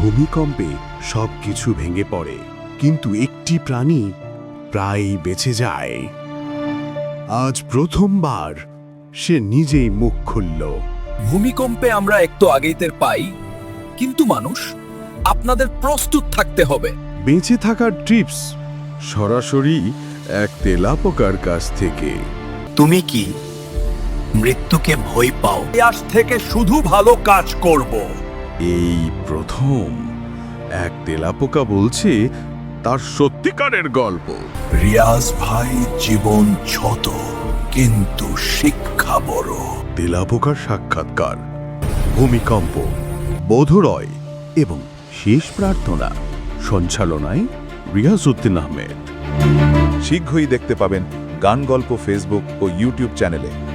ভূমিকম্পে সবকিছু ভেঙে পড়ে কিন্তু একটি প্রাণী প্রায়ই বেঁচে যায়। আজ প্রথমবার সে নিজেই মুখ খুলল। ভূমিকম্পে আমরা একটু আগেই টের পাই কিন্তু মানুষ আপনাদের প্রস্তুত থাকতে হবে। বেঁচে থাকার ট্রিপস সরাসরি এক তেলাপোকার কাছ থেকে। তুমি কি মৃত্যুকে ভয় পাও? আজ থেকে শুধু ভালো কাজ করব। এই প্রথম এক তেলাপোকা বলছে তার সত্যিকারের গল্প। রিয়াজ ভাই জীবন ছোট কিন্তু শিক্ষা বড়। তেলাপোকার সাক্ষাৎকার ভূমিকম্প বোধরয় এবং শেষ প্রার্থনা সঞ্চালনায় রিয়াজউদ্দিন আহমেদ। শীঘ্রই দেখতে পাবেন গান গল্প ফেসবুক ও ইউটিউব চ্যানেলে।